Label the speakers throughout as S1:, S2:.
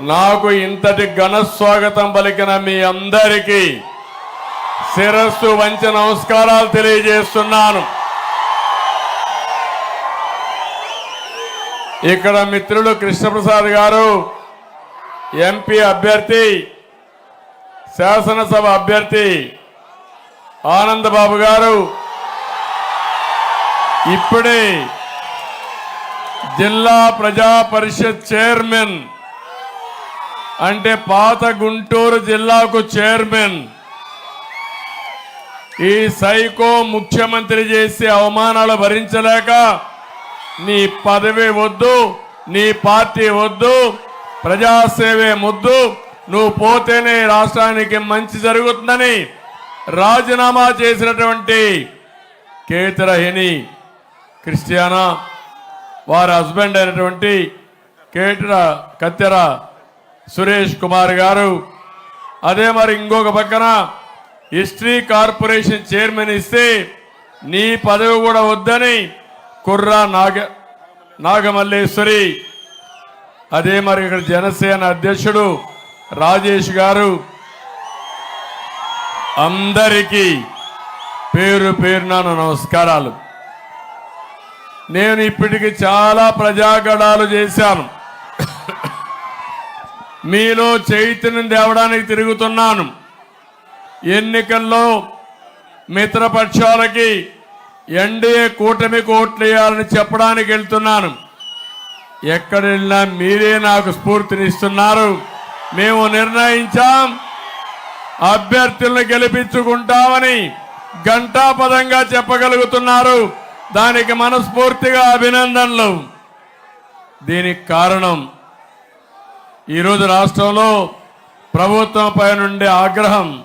S1: నాకు ఇంతటి ఘన స్వాగతం పలికిన మీ అందరికీ శిరస్సు వంచి నమస్కారాలు తెలియజేస్తున్నాను. ఇక్కడ మిత్రుడు కృష్ణప్రసాద్ గారు ఎంపీ అభ్యర్థి శాసనసభ అభ్యర్థి ఆనందబాబు గారు. ఇప్పుడే జిల్లా ప్రజా పరిషత్ చైర్మన్ అంటే పాత గుంటూరు జిల్లాకు చైర్మన్. ఈ సైకో ముఖ్యమంత్రి చేసే అవమానాలు భరించలేక నీ పదవి వద్దు నీ పార్టీ వద్దు ప్రజాసేవే ముద్దు నువ్వు పోతేనే రాష్ట్రానికి మంచి జరుగుతుందని రాజీనామా చేసినటువంటి కేతరహిని క్రిస్టియానా వారి హస్బెండ్ అయినటువంటి కేటర కత్తెర సురేష్ కుమార్ గారు. అదే మరి ఇంకొక పక్కన హిస్టరీ కార్పొరేషన్ చైర్మన్ ఇస్తే నీ పదవి కూడా వద్దని కుర్రా నాగ నాగమల్లేశ్వరి. అదే మరి ఇక్కడ జనసేన అధ్యక్షుడు రాజేష్ గారు. అందరికీ పేరు పేరున నమస్కారాలు. నేను ఇప్పటికి చాలా ప్రజాగడాలు చేశాను. మీలో చైతన్యం తేవడానికి తిరుగుతున్నాను. ఎన్నికల్లో మిత్రపక్షాలకి ఎన్డీఏ కూటమి ఓట్లేయాలని చెప్పడానికి వెళ్తున్నాను. ఎక్కడ వెళ్ళినా మీరే నాకు స్ఫూర్తినిస్తున్నారు. మేము నిర్ణయించాం. అభ్యర్థులను గెలిపించుకుంటామని ఘంటాపదంగా చెప్పగలుగుతున్నారు. దానికి మనస్ఫూర్తిగా అభినందనలు. దీనికి కారణం ఈరోజు రాష్ట్రంలో ప్రభుత్వంపై నుండి ఆగ్రహం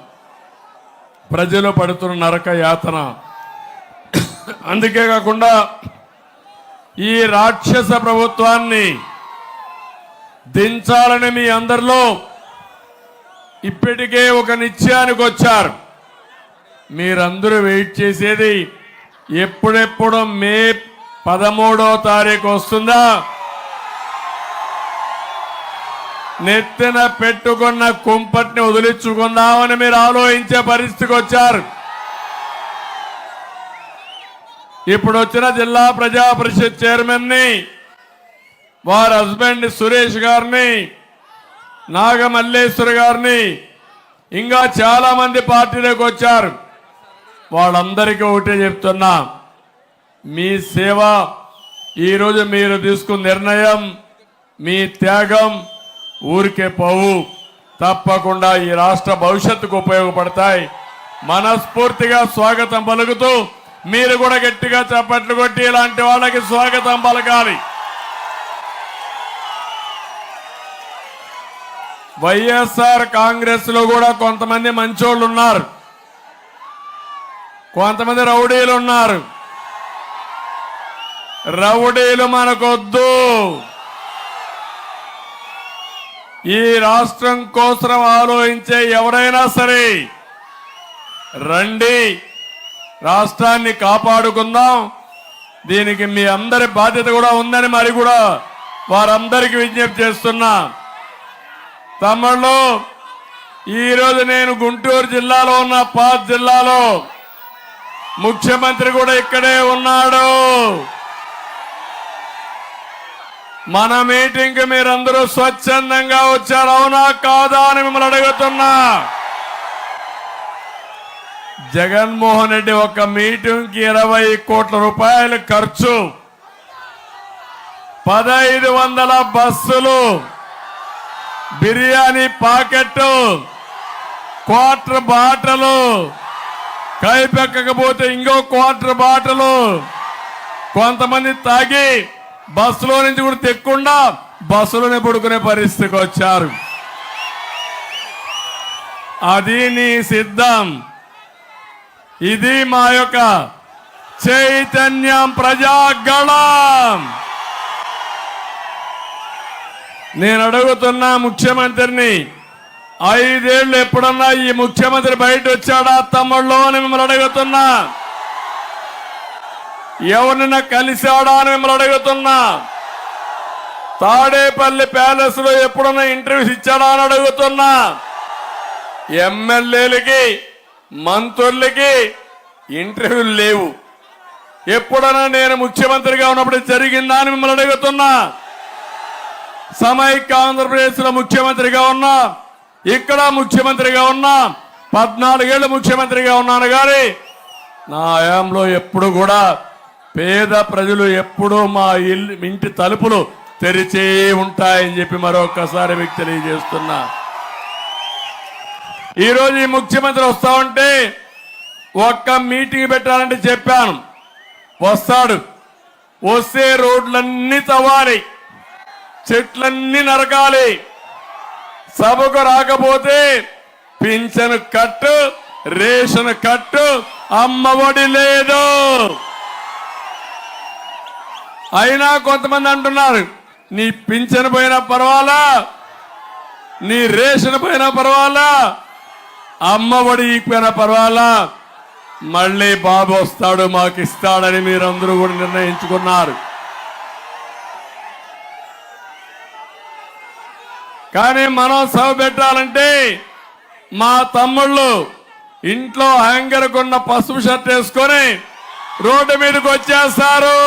S1: ప్రజలు పడుతున్న నరక యాతన. అందుకే కాకుండా ఈ రాక్షస ప్రభుత్వాన్ని దించాలని మీ అందరిలో ఇప్పటికే ఒక నిశ్చయానికి వచ్చారు. మీరందరూ వెయిట్ చేసేది ఎప్పుడెప్పుడు మే పదమూడో తారీఖు వస్తుందా? నెత్తిన పెట్టుకున్న కుంపట్ని వదిలించుకుందామని మీరు ఆలోచించే పరిస్థితికి వచ్చారు. ఇప్పుడు వచ్చిన జిల్లా ప్రజా పరిషత్ చైర్మన్ని వారి హస్బెండ్ సురేష్ గారిని నాగమల్లేశ్వర్ గారిని ఇంకా చాలా మంది పార్టీలోకి వచ్చారు. వాళ్ళందరికీ ఒకటే చెప్తున్నా మీ సేవ ఈరోజు మీరు తీసుకున్న నిర్ణయం మీ త్యాగం ఊరికే పోవు. తప్పకుండా ఈ రాష్ట్ర భవిష్యత్తుకు ఉపయోగపడతాయి. మనస్ఫూర్తిగా స్వాగతం పలుకుతూ మీరు కూడా గట్టిగా చప్పట్లు కొట్టి ఇలాంటి వాళ్ళకి స్వాగతం పలకాలి. వైఎస్ఆర్ కాంగ్రెస్లో కూడా కొంతమంది మంచోళ్ళు ఉన్నారు. కొంతమంది రౌడీలు ఉన్నారు. రౌడీలు మనకొద్దు. ఈ రాష్ట్రం కోసం ఆలోచించే ఎవరైనా సరే రండి రాష్ట్రాన్ని కాపాడుకుందాం. దీనికి మీ అందరి బాధ్యత కూడా ఉందని మరి కూడా వారందరికీ విజ్ఞప్తి చేస్తున్నా. తమళ్ళు ఈరోజు నేను గుంటూరు జిల్లాలో ఉన్న పాత్ జిల్లాలో ముఖ్యమంత్రి కూడా ఇక్కడే ఉన్నాడు. మన మీటింగ్కి మీరందరూ స్వచ్ఛందంగా వచ్చారు. అవునా కాదా అని మిమ్మల్ని అడుగుతున్నా. జగన్మోహన్ రెడ్డి ఒక మీటింగ్కి ఇరవై కోట్ల రూపాయలు ఖర్చు. పదహైదు వందల బస్సులు. బిర్యానీ పాకెట్ క్వార్టర్ బాటలు. కైపెక్కకపోతే ఇంకో క్వార్టర్ బాటలు. కొంతమంది తాగి బస్సులో నుంచి కూడా తెక్కుండా బస్సులోనే పడుకునే పరిస్థితికి వచ్చారు. అది నీ సిద్ధం. ఇది మా యొక్క చైతన్యం ప్రజాగళం నేను అడుగుతున్నా ముఖ్యమంత్రిని ఐదేళ్ళు ఎప్పుడన్నా ఈ ముఖ్యమంత్రి బయట వచ్చాడా తమ్ముళ్ళు అని మిమ్మల్ని అడుగుతున్నా. ఎవరినైనా కలిశాడా అని మిమ్మల్ని అడుగుతున్నా. తాడేపల్లి ప్యాలెస్లో ఎప్పుడన్నా ఇంటర్వ్యూస్ ఇచ్చాడా అని అడుగుతున్నా. ఎమ్మెల్యేలకి మంత్రులకి ఇంటర్వ్యూలు లేవు. ఎప్పుడన్నా నేను ముఖ్యమంత్రిగా ఉన్నప్పుడు జరిగిందా అని మిమ్మల్ని అడుగుతున్నా. సమైక్య ఆంధ్రప్రదేశ్లో ముఖ్యమంత్రిగా ఉన్నా. ఇక్కడ ముఖ్యమంత్రిగా ఉన్నా. పద్నాలుగేళ్ళు ముఖ్యమంత్రిగా ఉన్నాను కానీ నా హయాంలో ఎప్పుడు కూడా పేద ప్రజలు ఎప్పుడూ మా ఇల్లు ఇంటి తలుపులు తెరిచే ఉంటాయని చెప్పి మరొకసారి మీకు తెలియజేస్తున్నా. ఈరోజు ఈ ముఖ్యమంత్రి వస్తా ఉంటే ఒక్క మీటింగ్ పెట్టాలంటే చెప్పాను. వస్తాడు. వస్తే రోడ్లన్నీ తవ్వాలి. చెట్లన్నీ నరకాలి. సభకు రాకపోతే పింఛను కట్టు రేషన్ కట్టు అమ్మఒడి లేదు. అయినా కొంతమంది అంటున్నారు నీ పింఛను పోయినా పర్వాలా? నీ రేషన్ పోయినా పర్వాలా? అమ్మ ఒడి పోయినా పర్వాలా? మళ్ళీ బాబు వస్తాడు మాకు ఇస్తాడని మీరందరూ కూడా నిర్ణయించుకున్నారు. కానీ మనం సభ పెట్టాలంటే మా తమ్ముళ్ళు ఇంట్లో హ్యాంగర్కున్న పసుపు షర్ట్ వేసుకొని రోడ్డు మీదకి వచ్చేస్తారు.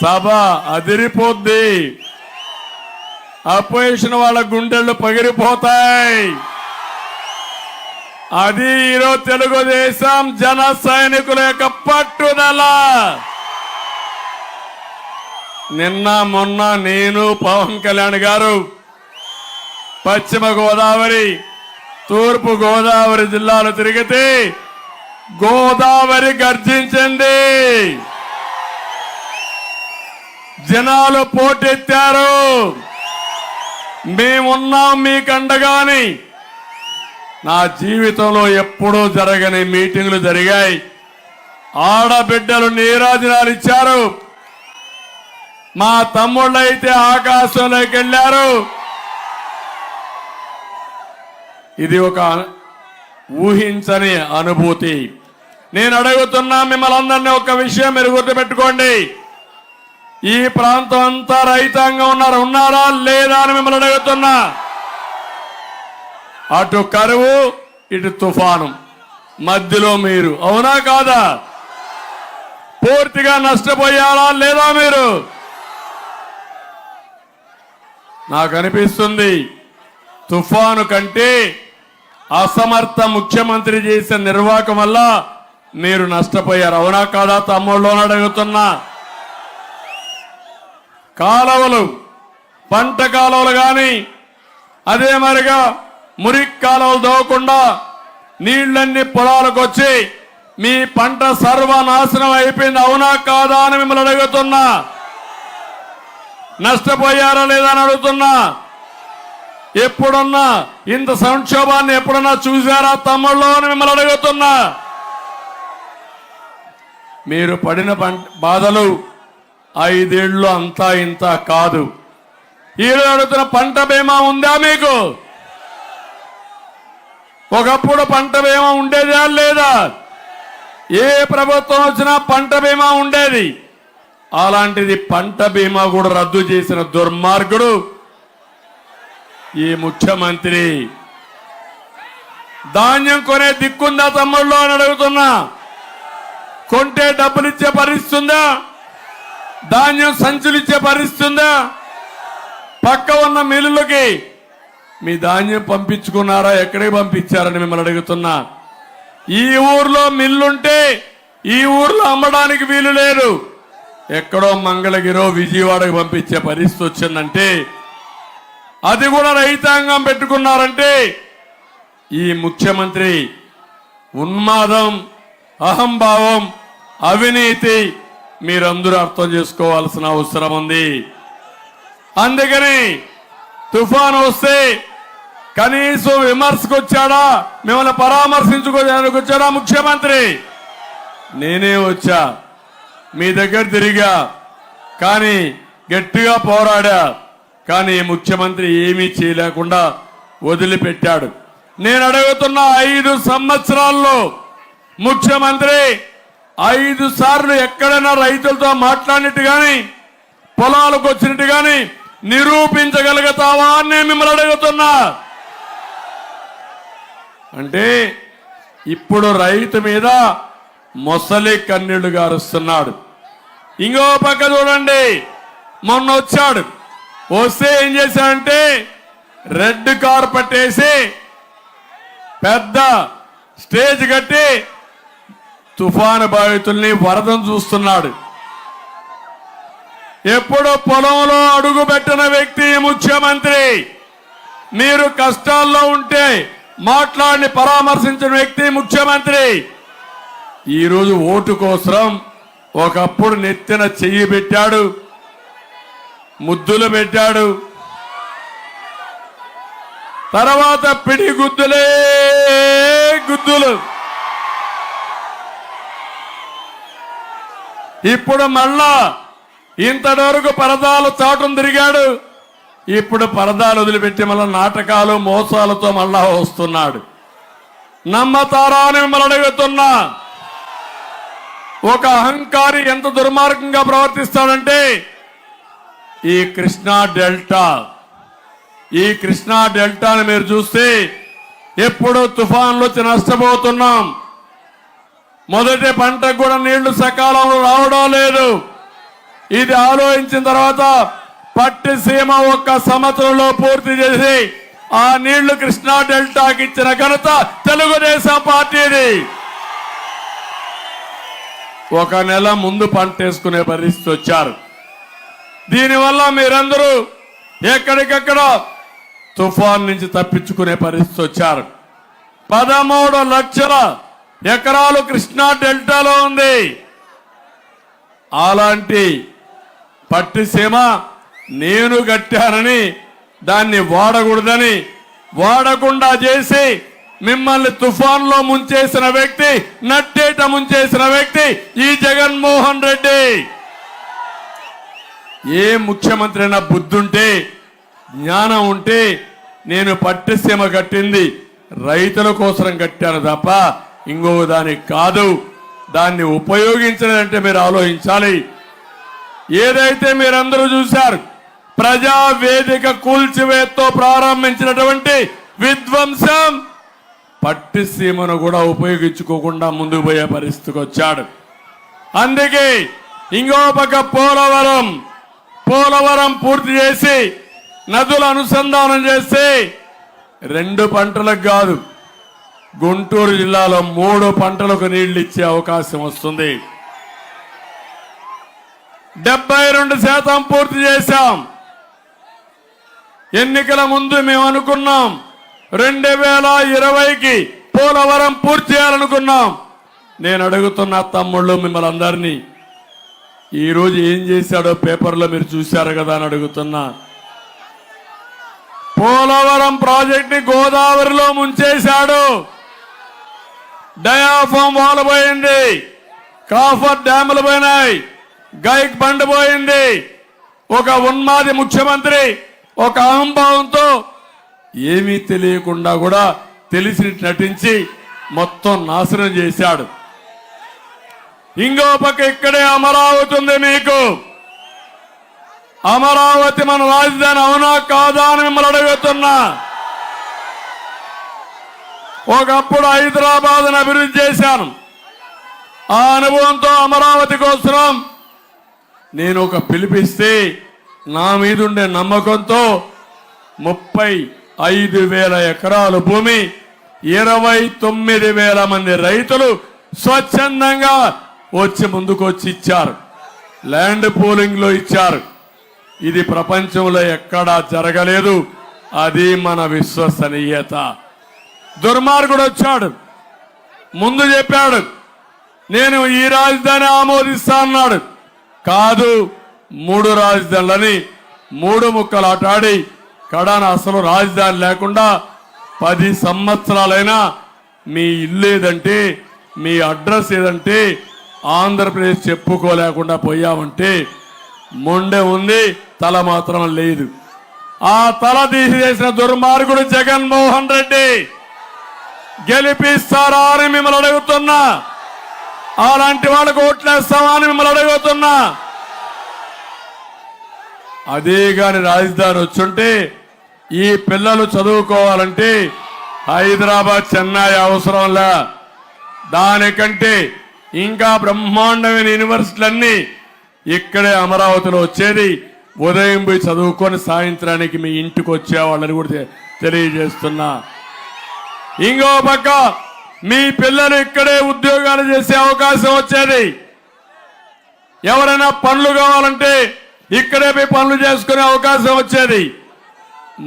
S1: సభ అదిరిపోద్ది. అపోజిషన్ వాళ్ళ గుండెళ్ళు పగిలిపోతాయి అది ఈరోజు తెలుగుదేశం జన సైనికుల యొక్క పట్టుదల. నిన్న మొన్న నేను పవన్ కళ్యాణ్ గారు పశ్చిమ గోదావరి తూర్పు గోదావరి జిల్లాలు తిరిగితే గోదావరి గర్జించండి జనాలు పోటెత్తారు. మేమున్నాం మీకండగాని నా జీవితంలో ఎప్పుడూ జరగని మీటింగ్లు జరిగాయి. ఆడబిడ్డలు నీరాజనాలు ఇచ్చారు. మా తమ్ముళ్ళు అయితే ఆకాశంలోకి వెళ్ళారు. ఇది ఒక ఊహించని అనుభూతి. నేను అడుగుతున్నా మిమ్మల్ని అందరినీ ఒక విషయం మీరు గుర్తుపెట్టుకోండి. ఈ ప్రాంతం అంతా రైతాంగం ఉన్నారు. ఉన్నారా? లేదా అని మిమ్మల్ని అడుగుతున్నా. అటు కరువు ఇటు తుఫాను. మధ్యలో మీరు. అవునా కాదా? పూర్తిగా నష్టపోయారా లేదా మీరు? నాకు అనిపిస్తుంది తుఫాను కంటే అసమర్థ ముఖ్యమంత్రి చేసిన నిర్వాహకం వల్ల మీరు నష్టపోయారు. అవునా కాదా తమ్ముళ్ళు అడుగుతున్నా. కాలువలు పంట కాలువలు కానీ అదే మరిగా మురికి కాలువలు దోవకుండా నీళ్ళన్నీ పొలాలకు వచ్చి మీ పంట సర్వనాశనం అయిపోయింది. అవునా కాదా అని మిమ్మల్ని అడుగుతున్నా. నష్టపోయారా లేదా అని అడుగుతున్నా. ఎప్పుడన్నా ఇంత సంక్షోభాన్ని ఎప్పుడన్నా చూశారా తమ్ముళ్ళు అని మిమ్మల్ని అడుగుతున్నా. మీరు పడిన పంట బాధలు ఐదేళ్ళు అంతా ఇంత కాదు. ఈరోజు అడుగుతున్న పంట బీమా ఉందా మీకు? ఒకప్పుడు పంట బీమా ఉండేదా లేదా? ఏ ప్రభుత్వం వచ్చినా పంట బీమా ఉండేది. అలాంటిది పంట బీమా కూడా రద్దు చేసిన దుర్మార్గుడు ఈ ముఖ్యమంత్రి. ధాన్యం కొనే దిక్కుందా తమ్ముళ్ళు అని అడుగుతున్నా. కొంటే డబ్బులు ఇచ్చే ధాన్యం సంచులు ఇచ్చే పరిస్థితి ఉందా పక్క ఉన్న మిల్లులకి మీ ధాన్యం పంపించుకున్నారా? ఎక్కడికి పంపించారని మిమ్మల్ని అడుగుతున్నా. ఈ ఊర్లో మిల్లుంటే ఈ ఊర్లో అమ్మడానికి వీలు లేదు. ఎక్కడో మంగళగిరో విజయవాడకు పంపించే పరిస్థితి వచ్చిందంటే అది కూడా రైతాంగం పెట్టుకున్నారంటే ఈ ముఖ్యమంత్రి ఉన్మాదం అహంభావం అవినీతి మీరందరూ అర్థం చేసుకోవాల్సిన అవసరం ఉంది. అందుకని తుఫాను వస్తే కనీసం విమర్శకు వచ్చాడా మిమ్మల్ని పరామర్శించుకోవడానికి వచ్చాడా ముఖ్యమంత్రి? నేనే వచ్చా. మీ దగ్గర తిరిగా. కానీ గట్టిగా పోరాడా? కానీ ముఖ్యమంత్రి ఏమీ చేయలేకుండా వదిలిపెట్టాడు. నేను అడుగుతున్న ఐదు సంవత్సరాల్లో ముఖ్యమంత్రి ఐదు సార్లు ఎక్కడైనా రైతులతో మాట్లాడినట్టు కానీ పొలాలకు వచ్చినట్టు కానీ నిరూపించగలుగుతావా అని నేను మిమ్మల్ని అడుగుతున్నా. అంటే ఇప్పుడు రైతు మీద మొసలి కన్నీళ్ళు గారుస్తున్నాడు. ఇంకో పక్క చూడండి మొన్న వచ్చాడు. వస్తే ఏం చేశాడంటే రెడ్ కార్పెట్ వేసి పెద్ద స్టేజ్ కట్టి తుఫాను బాధితుల్ని వరదను చూస్తున్నాడు. ఎప్పుడు పొలంలో అడుగు పెట్టిన వ్యక్తి ముఖ్యమంత్రి మీరు కష్టాల్లో ఉంటే మాట్లాడిని పరామర్శించిన వ్యక్తి ముఖ్యమంత్రి. ఈరోజు ఓటు కోసం ఒకప్పుడు నెత్తిన చెయ్యి పెట్టాడు ముద్దులు పెట్టాడు. తర్వాత పిడి గుద్దులే గుద్దులు. ఇప్పుడు మళ్ళా ఇంతవరకు పరదాలు చాటును తిరిగాడు. ఇప్పుడు పరదాలు వదిలిపెట్టి మళ్ళా నాటకాలు మోసాలతో మళ్ళా వస్తున్నాడు. నమ్మతారా అని మిమ్మల్ని అడుగుతున్నా. ఒక అహంకారి ఎంత దుర్మార్గంగా ప్రవర్తిస్తాడంటే ఈ కృష్ణా డెల్టా. ఈ కృష్ణా డెల్టాని మీరు చూస్తే ఎప్పుడు తుఫాన్లు వచ్చి నష్టపోతున్నాం. మొదటి పంటకు కూడా నీళ్ళు సకాలంలో రావడం లేదు. ఇది ఆలోచించిన తర్వాత పట్టిసీమ ఒక్క సంవత్సరంలో పూర్తి చేసి ఆ నీళ్ళు కృష్ణా డెల్టాకి ఇచ్చిన ఘనత తెలుగుదేశం పార్టీది. ఒక నెల ముందు పంట వేసుకునే పరిస్థితి వచ్చారు. దీనివల్ల మీరందరూ ఎక్కడికక్కడ తుఫాన్ నుంచి తప్పించుకునే పరిస్థితి వచ్చారు. పదమూడు లక్షల ఎకరాలు కృష్ణా డెల్టాలో ఉంది. అలాంటి పట్టిసీమ నేను కట్టానని దాన్ని వాడకూడదని వాడకుండా చేసి మిమ్మల్ని తుఫాన్లో ముంచేసిన వ్యక్తి నట్టేట ముంచేసిన వ్యక్తి ఈ జగన్మోహన్ రెడ్డి. ఏ ముఖ్యమంత్రి అయినా బుద్ధుంటే జ్ఞానం ఉంటే నేను పట్టిసీమ కట్టింది రైతుల కోసం కట్టాను తప్ప ఇంకో దానికి కాదు దాన్ని ఉపయోగించలేదంటే మీరు ఆలోచించాలి. ఏదైతే మీరందరూ చూశారు ప్రజా వేదిక కూల్చివేత్తో ప్రారంభించినటువంటి విధ్వంసం పట్టిసీమను కూడా ఉపయోగించుకోకుండా ముందుకు పోయే పరిస్థితికి వచ్చాడు. అందుకే ఇంకో పక్క పోలవరం పోలవరం పూర్తి చేసి నదుల అనుసంధానం చేస్తే రెండు పంటలకు కాదు గుంటూరు జిల్లాలో మూడు పంటలకు నీళ్ళు ఇచ్చే అవకాశం వస్తుంది. డెబ్బై రెండు శాతం పూర్తి చేశాం. ఎన్నికల ముందు మేము అనుకున్నాం రెండు వేల ఇరవైకి పోలవరం పూర్తి చేయాలనుకున్నాం. నేను అడుగుతున్న తమ్ముళ్ళు మిమ్మల్ని అందరినీ ఈరోజు ఏం చేశాడో పేపర్లో మీరు చూశారు కదా అని అడుగుతున్నా. పోలవరం ప్రాజెక్ట్ని గోదావరిలో ముంచేశాడు. డయాఫామ్ వాల్ పోయింది. కాఫర్ డ్యాములు పోయినాయి. గైక్ బండ్ పోయింది. ఒక ఉన్మాది ముఖ్యమంత్రి ఒక అహంభావంతో ఏమీ తెలియకుండా కూడా తెలిసి నటించి మొత్తం నాశనం చేశాడు. ఇంకో పక్క ఇక్కడే అమరావతి ఉంది మీకు. అమరావతి మన రాజధాని అవునా కాదా అని మిమ్మల్ని అడుగుతున్నా. ఒకప్పుడు హైదరాబాద్ అభివృద్ధి చేశాను. ఆ అనుభవంతో అమరావతి కోసం నేను ఒక పిలిపిస్తే నా మీద ఉండే నమ్మకంతో ముప్పై ఐదు వేల ఎకరాల భూమి ఇరవై తొమ్మిది వేల మంది రైతులు స్వచ్ఛందంగా వచ్చి ముందుకు వచ్చి ఇచ్చారు. ల్యాండ్ పోలింగ్లో ఇచ్చారు. ఇది ప్రపంచంలో ఎక్కడా జరగలేదు. అది మన విశ్వసనీయత. దుర్మార్గుడు వచ్చాడు. ముందు చెప్పాడు నేను ఈ రాజధాని ఆమోదిస్తా అన్నాడు కాదు మూడు రాజధానులని మూడు ముక్కలు ఆటాడి కడాన అసలు రాజధాని లేకుండా పది సంవత్సరాలైనా మీ ఇల్లు ఏదంటే మీ అడ్రస్ ఏదంటే ఆంధ్రప్రదేశ్ చెప్పుకోలేకుండా పోయామంటే మొండె ఉంది తల మాత్రం లేదు. ఆ తల తీసివేసిన దుర్మార్గుడు జగన్మోహన్ రెడ్డి గెలిపిస్తారా అని మిమ్మల్ని అడుగుతున్నా. అలాంటి వాళ్ళకు ఓట్లేస్తామా అని మిమ్మల్ని అడుగుతున్నా. అదే కాని రాజధాని వచ్చుంటే ఈ పిల్లలు చదువుకోవాలంటే హైదరాబాద్ చెన్నై అవసరంలా. దానికంటే ఇంకా బ్రహ్మాండమైన యూనివర్సిటీలన్నీ ఇక్కడే అమరావతిలో వచ్చేది. ఉదయం పోయి చదువుకొని సాయంత్రానికి మీ ఇంటికి వచ్చేవాళ్ళని కూడా తెలియజేస్తున్నా. ఇంకో పక్క మీ పిల్లలు ఇక్కడే ఉద్యోగాలు చేసే అవకాశం వచ్చేది. ఎవరైనా పనులు కావాలంటే ఇక్కడే పోయి పనులు చేసుకునే అవకాశం వచ్చేది.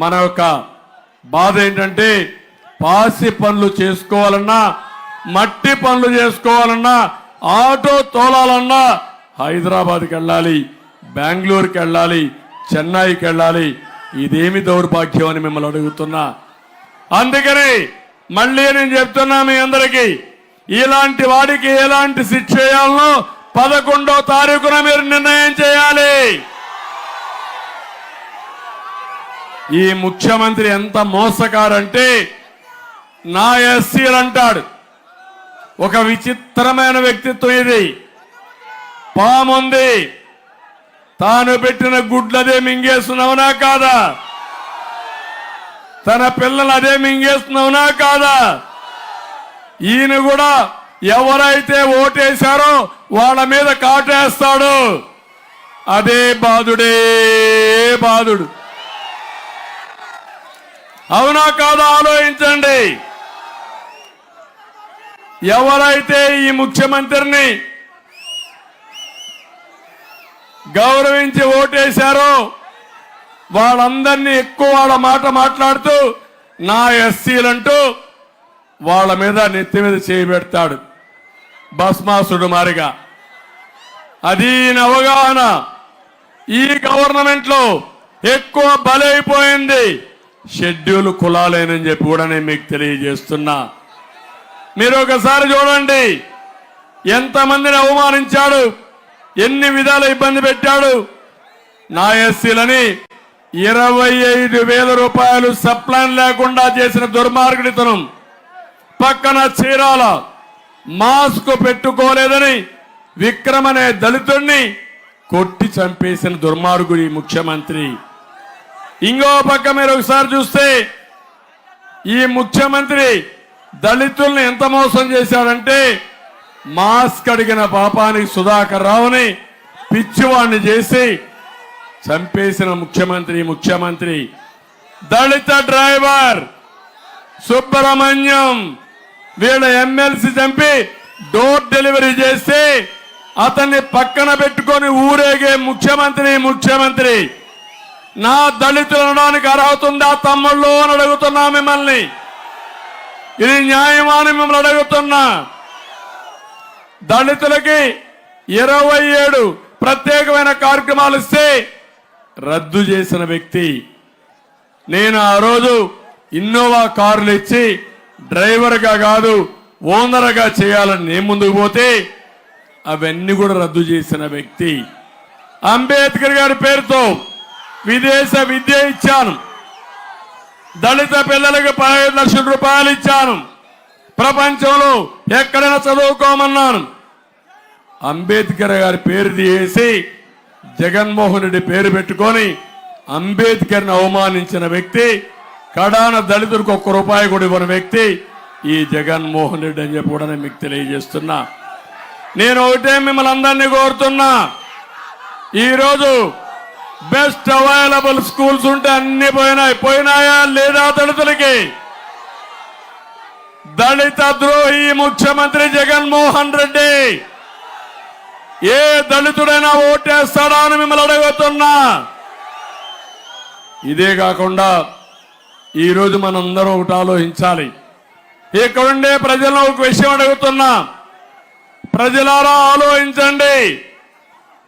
S1: మన యొక్క బాధ ఏంటంటే పాసి పనులు చేసుకోవాలన్నా మట్టి పనులు చేసుకోవాలన్నా ఆటో తోలాలన్నా హైదరాబాద్కి వెళ్ళాలి బెంగళూరుకి వెళ్ళాలి చెన్నైకి వెళ్ళాలి. ఇదేమి దౌర్భాగ్యం అని మిమ్మల్ని అడుగుతున్నా. అందుకని మళ్ళీ నేను చెప్తున్నా మీ అందరికీ ఇలాంటి వాడికి ఎలాంటి శిక్ష చేయాలనో పదకొండో తారీఖున మీరు నిర్ణయం చేయాలి. ఈ ముఖ్యమంత్రి ఎంత మోసకారంటే నా ఎస్సీలు అంటాడు ఒక విచిత్రమైన వ్యక్తిత్వం ఇది. పాముంది. తాను పెట్టిన గుడ్లదే మింగేస్తున్నావునా కాదా? తన పిల్లలు అదే మింగేస్తున్నావునా కాదా? ఈయన కూడా ఎవరైతే ఓటేశారో వాళ్ళ మీద కాటేస్తాడు. అదే బాధుడే బాధుడు అవునా కాదా? ఆలోచించండి. ఎవరైతే ఈ ముఖ్యమంత్రిని గౌరవించి ఓటేశారో వాళ్ళందరినీ ఎక్కువ వాళ్ళ మాట మాట్లాడుతూ నా ఎస్సీలంటూ వాళ్ళ మీద నెత్తి మీద చేయబెడతాడు భస్మాసుడు మారిగా. అది అవగాహన. ఈ గవర్నమెంట్లో ఎక్కువ బలైపోయింది. షెడ్యూల్ కులాలేనని చెప్పి కూడా నేను మీకు తెలియజేస్తున్నా. మీరు ఒకసారి చూడండి. ఎంతమందిని అవమానించాడు? ఎన్ని విధాల ఇబ్బంది పెట్టాడు? నా ఎస్సీలని ఇరవై ఐదు వేల రూపాయలు సప్లాన్ లేకుండా చేసిన దుర్మార్గుడితనం. పక్కన చీరాల మాస్క్ పెట్టుకోలేదని విక్రమ్ అనే దళితుడిని కొట్టి చంపేసిన దుర్మార్గుడి ముఖ్యమంత్రి. ఇంకో పక్క మీరు ఒకసారి చూస్తే ఈ ముఖ్యమంత్రి దళితుల్ని ఎంత మోసం చేశాడంటే మాస్క్ అడిగిన పాపానికి సుధాకర్ రావుని పిచ్చివాణ్ణి చేసి చంపేసిన ముఖ్యమంత్రి ముఖ్యమంత్రి. దళిత డ్రైవర్ సుబ్రహ్మణ్యం వీళ్ళ ఎమ్మెల్సీ చంపి డోర్ డెలివరీ చేస్తే అతన్ని పక్కన పెట్టుకొని ఊరేగే ముఖ్యమంత్రి ముఖ్యమంత్రి. నా దళితులు అనడానికి అర్హత ఉందా తమ్ముళ్ళు అని అడుగుతున్నా మిమ్మల్ని. ఇది న్యాయమాని మిమ్మల్ని అడుగుతున్నా. దళితులకి ఇరవై ఏడు ప్రత్యేకమైన కార్యక్రమాలు ఇస్తే రద్దు చేసిన వ్యక్తి. నేను ఆ రోజు ఇన్నోవా కార్లు ఇచ్చి డ్రైవర్గా కాదు ఓనర్గా చేయాలని నేను ముందుకు పోతే అవన్నీ కూడా రద్దు చేసిన వ్యక్తి. అంబేద్కర్ గారి పేరుతో విదేశ విద్య ఇచ్చాను. దళిత పిల్లలకు పదహైదు లక్షల రూపాయలు ఇచ్చాను. ప్రపంచంలో ఎక్కడైనా చదువుకోమన్నాను. అంబేద్కర్ గారి పేరు తీసి జగన్మోహన్ రెడ్డి పేరు పెట్టుకొని అంబేద్కర్ని అవమానించిన వ్యక్తి కడాన దళితులకు ఒక్క రూపాయి కూడా ఇవ్వని వ్యక్తి ఈ జగన్మోహన్ రెడ్డి అని చెప్పి కూడా నేను మీకు తెలియజేస్తున్నా. నేను ఒకటే మిమ్మల్ని అందరినీ కోరుతున్నా. ఈరోజు బెస్ట్ అవైలబుల్ స్కూల్స్ ఉంటే అన్ని పోయినాయి. పోయినాయా లేదా దళితులకి? దళిత ద్రోహి ముఖ్యమంత్రి జగన్మోహన్ రెడ్డి. ఏ దళితుడైనా ఓటేస్తాడా అని మిమ్మల్ని అడుగుతున్నా. ఇదే కాకుండా ఈరోజు మనందరం ఒకటి ఆలోచించాలి. ఇక్కడుండే ప్రజలను ఒక విషయం అడుగుతున్నా. ప్రజలారా ఆలోచించండి.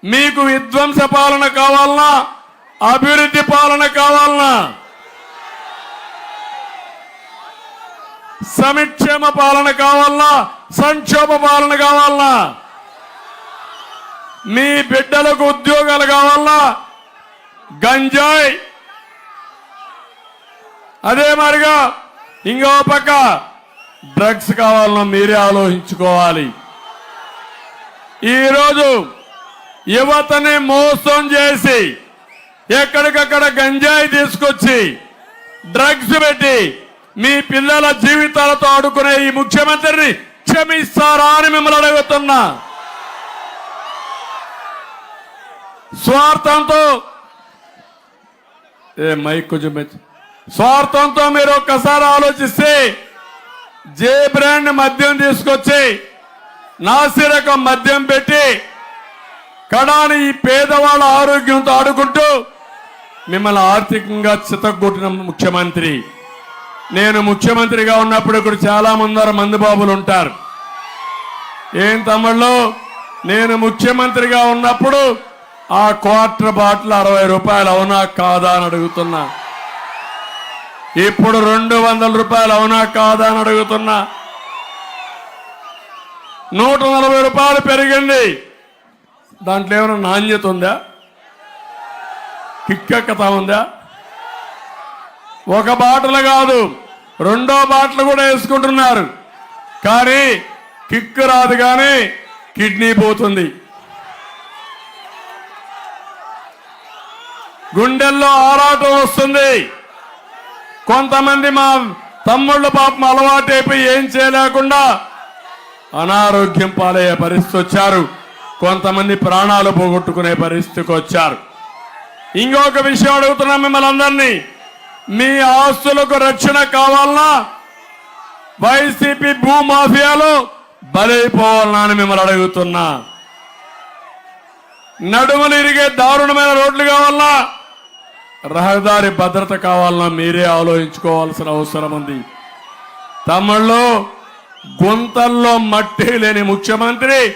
S1: మీకు విధ్వంస పాలన కావాలనా? అభివృద్ధి పాలన కావాలనా? సమిక్షేమ పాలన కావాలనా? సంక్షోభ పాలన కావాలనా? మీ బిడ్డలకు ఉద్యోగాలు కావాలా? గంజాయి. అదే మరిగా ఇంకో పక్క డ్రగ్స్ కావాలన్నా మీరే ఆలోచించుకోవాలి. ఈరోజు యువతని మోసం చేసి ఎక్కడికక్కడ గంజాయి తీసుకొచ్చి డ్రగ్స్ పెట్టి మీ పిల్లల జీవితాలతో ఆడుకునే ఈ ముఖ్యమంత్రిని క్షమిస్తారా అని మిమ్మల్ని అడుగుతున్నా. స్వార్థంతో. ఏ మైక్ కొంచెం స్వార్థంతో మీరు ఒక్కసారి ఆలోచిస్తే జే బ్రాండ్ మద్యం తీసుకొచ్చి నాసిరకం మద్యం పెట్టి కడాని ఈ పేదవాళ్ళ ఆరోగ్యంతో ఆడుకుంటూ మిమ్మల్ని ఆర్థికంగా చితగొట్టిన ముఖ్యమంత్రి. నేను ముఖ్యమంత్రిగా ఉన్నప్పుడు ఇక్కడ చాలా ముందర మందుబాబులు ఉంటారు. ఏం తమ్ముళ్ళు? నేను ముఖ్యమంత్రిగా ఉన్నప్పుడు ఆ క్వార్టర్ బాటిల్ అరవై రూపాయలు అవునా కాదా అని అడుగుతున్నా. ఇప్పుడు రెండు వందల రూపాయలు అవునా కాదా అని అడుగుతున్నా. నూట నలభై రూపాయలు పెరిగింది. దాంట్లో ఏమైనా నాణ్యత ఉందా? కిక్కెక్కతా ఉందా? ఒక బాటలు కాదు రెండో బాటలు కూడా వేసుకుంటున్నారు. కానీ కిక్కు రాదు కానీ కిడ్నీ పోతుంది. గుండెల్లో ఆరాటం వస్తుంది. కొంతమంది మా తమ్ముళ్ళు పాపం అలవాటైపోయి ఏం చేయలేకుండా అనారోగ్యం పాలయ్యే పరిస్థితి వచ్చారు. కొంతమంది ప్రాణాలు పోగొట్టుకునే పరిస్థితికి వచ్చారు. ఇంకొక విషయం అడుగుతున్నా మిమ్మల్ని అందరినీ. మీ ఆస్తులకు రక్షణ కావాలన్నా వైసీపీ భూమాఫియాలో బలైపోవాలనా అని మిమ్మల్ని అడుగుతున్నా. నడుమలు ఇరిగే దారుణమైన రోడ్లు కావాలన్నా రహదారి భద్రత కావాలన్నా మీరే ఆలోచించుకోవాల్సిన అవసరం ఉంది. తమిళ్ళో గుంతల్లో మట్టి లేని ముఖ్యమంత్రి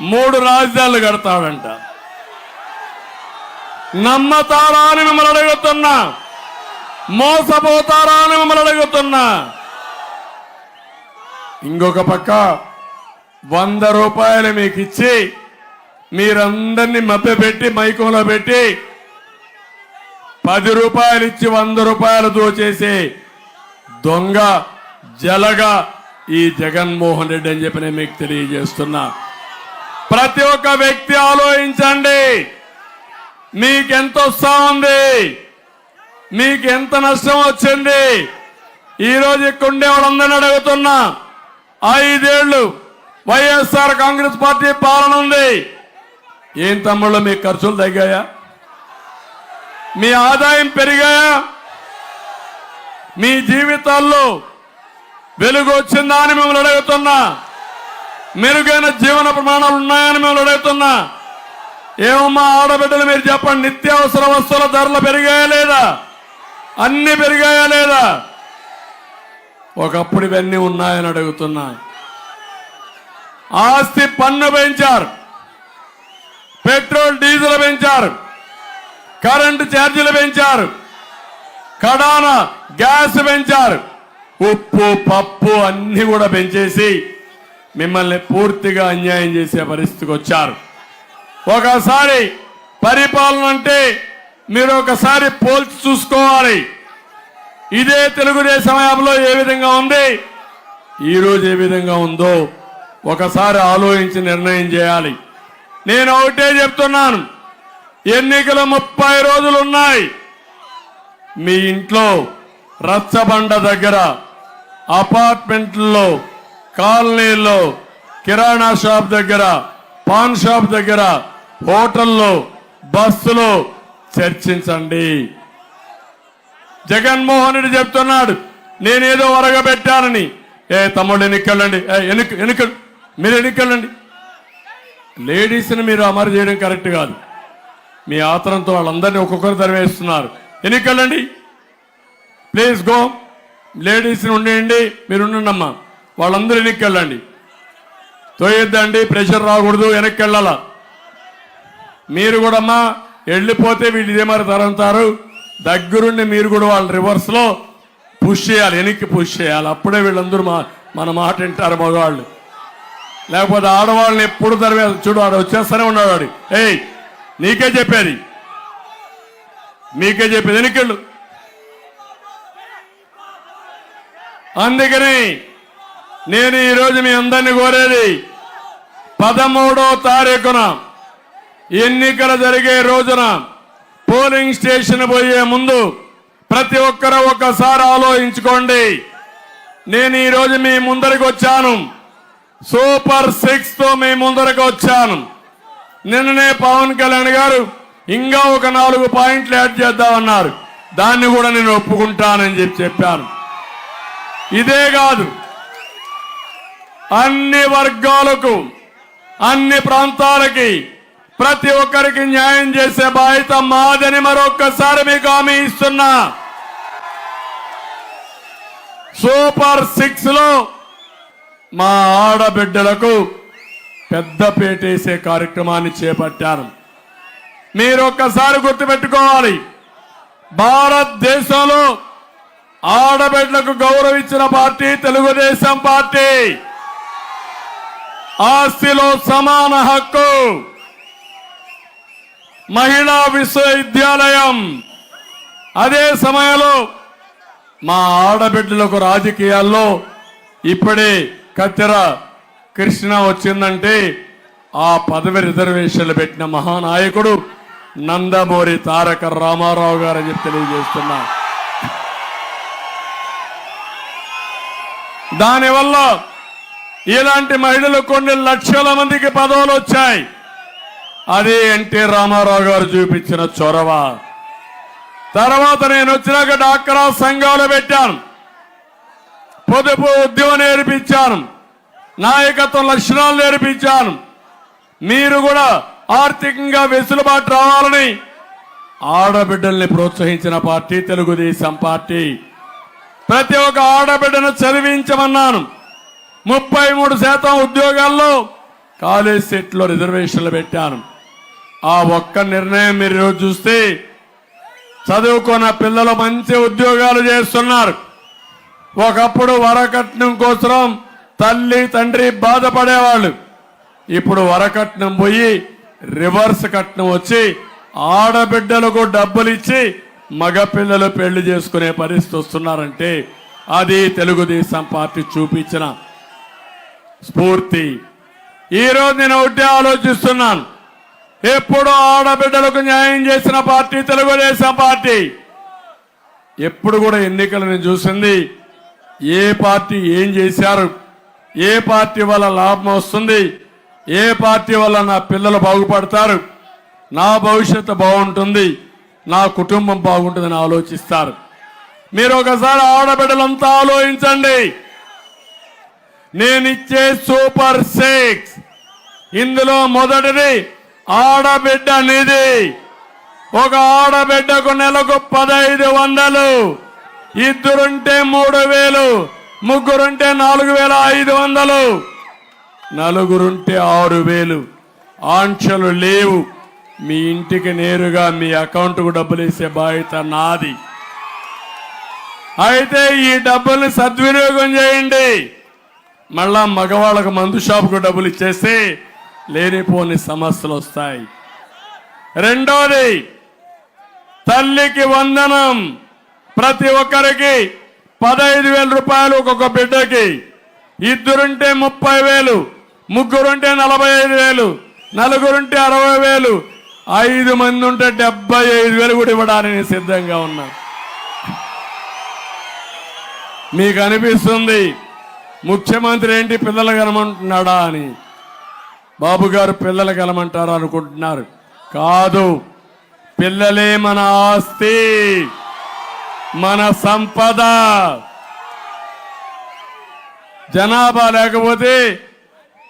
S1: మూడు రాజధానులు కడతాడంట. నమ్మతారా అని మిమ్మల్ని అడుగుతున్నా. మోసపోతారా అని మిమ్మల్ని అడుగుతున్నా. ఇంకొక పక్క వంద రూపాయలు మీకు ఇచ్చి మీరందరినీ మభ్యపెట్టి మైకంలో పెట్టి పది రూపాయలు ఇచ్చి వంద రూపాయలు దోచేసే దొంగ జలగా ఈ జగన్మోహన్ రెడ్డి అని చెప్పి నేను మీకు తెలియజేస్తున్నా. ప్రతి ఒక్క వ్యక్తి ఆలోచించండి. మీకెంత వస్తా ఉంది మీకు ఎంత నష్టం వచ్చింది? ఈరోజు రోజు ఇక్కడ ఉండే వాళ్ళందరినీ అడుగుతున్నా. ఐదేళ్ళు వైఎస్ఆర్ కాంగ్రెస్ పార్టీ పాలన ఉంది. ఏం తమ్ముళ్ళు మీ ఖర్చులు తగ్గాయా? మీ ఆదాయం పెరిగాయా? మీ జీవితాల్లో వెలుగు వచ్చిందా అని మిమ్మల్ని అడుగుతున్నా. మెరుగైన జీవన ప్రమాణాలు ఉన్నాయని మిమ్మల్ని అడుగుతున్నా. ఏమమ్మా ఆడబిడ్డలు మీరు చెప్పండి నిత్యావసర వస్తువుల ధరలు పెరిగాయా లేదా? అన్ని పెరిగాయా లేదా? ఒకప్పుడు ఇవన్నీ ఉన్నాయని అడుగుతున్నా. ఆస్తి పన్ను పెంచారు. పెట్రోల్ డీజిల్ పెంచారు. కరెంటు ఛార్జీలు పెంచారు. కడాన గ్యాస్ పెంచారు. ఉప్పు పప్పు అన్ని కూడా పెంచేసి మిమ్మల్ని పూర్తిగా అన్యాయం చేసే పరిస్థితికి వచ్చారు. ఒకసారి పరిపాలన అంటే మీరు ఒకసారి పోల్చి చూసుకోవాలి. ఇదే తెలుగుదేశం యాప్లో ఏ విధంగా ఉంది? ఈరోజు ఏ విధంగా ఉందో ఒకసారి ఆలోచించి నిర్ణయం చేయాలి. నేను ఒకటే చెప్తున్నాను. ఎన్నికలు ముప్పై రోజులు ఉన్నాయి మీ ఇంట్లో రచ్చబండ దగ్గర అపార్ట్మెంట్లో కాలనీల్లో కిరాణా షాప్ దగ్గర పాన్ షాప్ దగ్గర హోటల్లో బస్సులో చర్చించండి. జగన్మోహన్ రెడ్డి చెప్తున్నాడు నేనేదో ఒరగబెట్టానని. ఏ తమ్ముడు ఎన్నికెళ్ళండి. ఏ ఎన్నిక ఎన్నికలు మీరు ఎన్నికెళ్ళండి. లేడీస్ని మీరు అమరు చేయడం కరెక్ట్ కాదు. మీ ఆతరంతో వాళ్ళందరినీ ఒక్కొక్కరు తరివేస్తున్నారు. ఎన్నికలండి? Please go. లేడీస్ని ఉండేయండి మీరు వాళ్ళందరూ వెనక్కి వాళ్ళందరూ ఎన్నికెళ్ళండి తోయొద్దండి ప్రెషర్ రాకూడదు వెనక్కి వెళ్ళాల మీరు కూడా అమ్మా వెళ్ళిపోతే వీళ్ళు ఇదే మరి తరంతారు. దగ్గరుండి మీరు కూడా వాళ్ళ రివర్స్లో పుష్ చేయాలి వెనక్కి పుష్ చేయాలి. అప్పుడే వీళ్ళందరూ మా మన మాట వింటారు మగవాళ్ళు. లేకపోతే ఆడవాళ్ళని ఎప్పుడు తరివే చూడు ఆడ వచ్చేస్తూనే ఉన్నాడు ఏయ్ నీకే చెప్పేది. మీకే చెప్పేది. ఎన్నికళ్ళు? అందుకని నేను ఈరోజు మీ అందరిని కోరేది పదమూడో తారీఖున ఎన్నికలు జరిగే రోజున పోలింగ్ స్టేషన్ పోయే ముందు ప్రతి ఒక్కరూ ఒకసారి ఆలోచించుకోండి. నేను ఈరోజు మీ ముందరికి వచ్చాను. సూపర్ సిక్స్తో మీ ముందరకు వచ్చాను. నిన్ననే పవన్ కళ్యాణ్ గారు ఇంకా ఒక నాలుగు పాయింట్లు యాడ్ చేద్దామన్నారు. దాన్ని కూడా నేను ఒప్పుకుంటానని చెప్పి చెప్పాను. ఇదే కాదు. అన్ని వర్గాలకు అన్ని ప్రాంతాలకి ప్రతి ఒక్కరికి న్యాయం చేసే బాధ్యత మాదని మరొక్కసారి మీకు హామీ ఇస్తున్నా. సూపర్ సిక్స్లో మా ఆడబిడ్డలకు పెద్ద పేటేసే కార్యక్రమాన్ని చేపట్టారు. మీరు ఒక్కసారి గుర్తుపెట్టుకోవాలి. భారతదేశంలో ఆడబిడ్డలకు గౌరవించిన పార్టీ తెలుగుదేశం పార్టీ. ఆస్తిలో సమాన హక్కు. మహిళా విశ్వవిద్యాలయం. అదే సమయంలో మా ఆడబిడ్డలకు రాజకీయాల్లో ఇప్పుడే కత్తెర కృష్ణ వచ్చిందంటే ఆ పదవి రిజర్వేషన్లు పెట్టిన మహానాయకుడు నందమూరి తారక రామారావు గారు అని చెప్పి తెలియజేస్తున్నా. దానివల్ల ఇలాంటి మహిళలు కొన్ని లక్షల మందికి పదవులు వచ్చాయి. అది ఎన్టీ రామారావు గారు చూపించిన చొరవ. తర్వాత నేను వచ్చినాక డాక్రా సంఘాలు పెట్టాను. పొదుపు ఉద్యమం నేర్పించాను. నాయకత్వ లక్షణాలు నేర్పించాను. మీరు కూడా ఆర్థికంగా వెసులుబాటు రావాలని ఆడబిడ్డల్ని ప్రోత్సహించిన పార్టీ తెలుగుదేశం పార్టీ. ప్రతి ఒక్క ఆడబిడ్డను చదివించమన్నాను. ముప్పై మూడు శాతం ఉద్యోగాల్లో కాలేజ్ సెట్లో రిజర్వేషన్లు పెట్టాను. ఆ ఒక్క నిర్ణయం మీరు ఈరోజు చూస్తే చదువుకున్న పిల్లలు మంచి ఉద్యోగాలు చేస్తున్నారు. ఒకప్పుడు వరకట్నం కోసం తల్లి తండ్రి బాధపడేవాళ్ళు. ఇప్పుడు వరకట్నం పోయి రివర్స్ కట్నం వచ్చి ఆడబిడ్డలకు డబ్బులు ఇచ్చి మగపిల్లలు పెళ్ళి చేసుకునే పరిస్థితి వస్తున్నారంటే అది తెలుగుదేశం పార్టీ చూపించిన స్ఫూర్తి. ఈరోజు నేను ఒకటే ఆలోచిస్తున్నాను. ఎప్పుడు ఆడబిడ్డలకు న్యాయం చేసిన పార్టీ తెలుగుదేశం పార్టీ? ఎప్పుడు కూడా ఎన్నికలను చూసింది ఏ పార్టీ ఏం చేశారు? ఏ పార్టీ వల్ల లాభం వస్తుంది? ఏ పార్టీ వల్ల నా పిల్లలు బాగుపడతారు? నా భవిష్యత్తు బాగుంటుంది. నా కుటుంబం బాగుంటుందని ఆలోచిస్తారు. మీరు ఒకసారి ఆడబిడ్డలంతా ఆలోచించండి. నేనిచ్చే సూపర్ సిక్స్. ఇందులో మొదటిది ఆడబిడ్డ నిధి. ఒక ఆడబిడ్డకు నెలకు పదహైదు వందలు. ఇద్దరుంటే మూడు వేలు. ముగ్గురుంటే నాలుగు వేల ఐదు వందలు. నలుగురుంటే ఆరు వేలు. ఆంక్షలు లేవు. మీ ఇంటికి నేరుగా మీ అకౌంట్కు డబ్బులు వేసే బాధ్యత నాది. అయితే ఈ డబ్బుల్ని సద్వినియోగం చేయండి. మళ్ళా మగవాళ్ళకు మందు షాపుకు డబ్బులు ఇచ్చేస్తే లేనిపోని సమస్యలు వస్తాయి. రెండోది తల్లికి వందనం. ప్రతి ఒక్కరికి పదహైదు వేల రూపాయలు ఒక్కొక్క బిడ్డకి. ఇద్దరుంటే ముప్పై వేలు ముగ్గురుంటే నలభై ఐదు వేలు నలుగురుంటే అరవై వేలు. ఐదు మంది ఉంటే డెబ్బై ఐదు వేలు కూడా ఇవ్వడానికి సిద్ధంగా ఉన్నా. మీకు అనిపిస్తుంది ముఖ్యమంత్రి ఏంటి పిల్లలు కలమంటున్నాడా అని? బాబు గారు పిల్లలు కలమంటారు అనుకుంటున్నారు. కాదు పిల్లలే మన ఆస్తి. మన సంపద. జనాభా లేకపోతే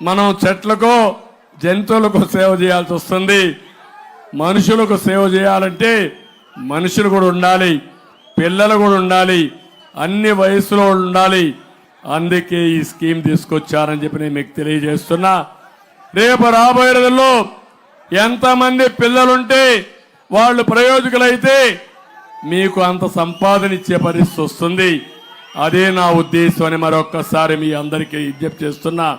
S1: మనం చెట్లకు జంతువులకు సేవ చేయాల్సి వస్తుంది. మనుషులకు సేవ చేయాలంటే మనుషులు కూడా ఉండాలి పిల్లలు కూడా ఉండాలి అన్ని వయసులో ఉండాలి. అందుకే ఈ స్కీమ్ తీసుకొచ్చారని చెప్పి నేను మీకు తెలియజేస్తున్నా. రేపు రాబోయే రోజుల్లో ఎంతమంది పిల్లలుంటే వాళ్ళు ప్రయోజకులైతే మీకు అంత సంపాదన ఇచ్చే పరిస్థితి వస్తుంది. అదే నా ఉద్దేశం అని మరొక్కసారి మీ అందరికీ విజ్ఞప్తి చేస్తున్నా.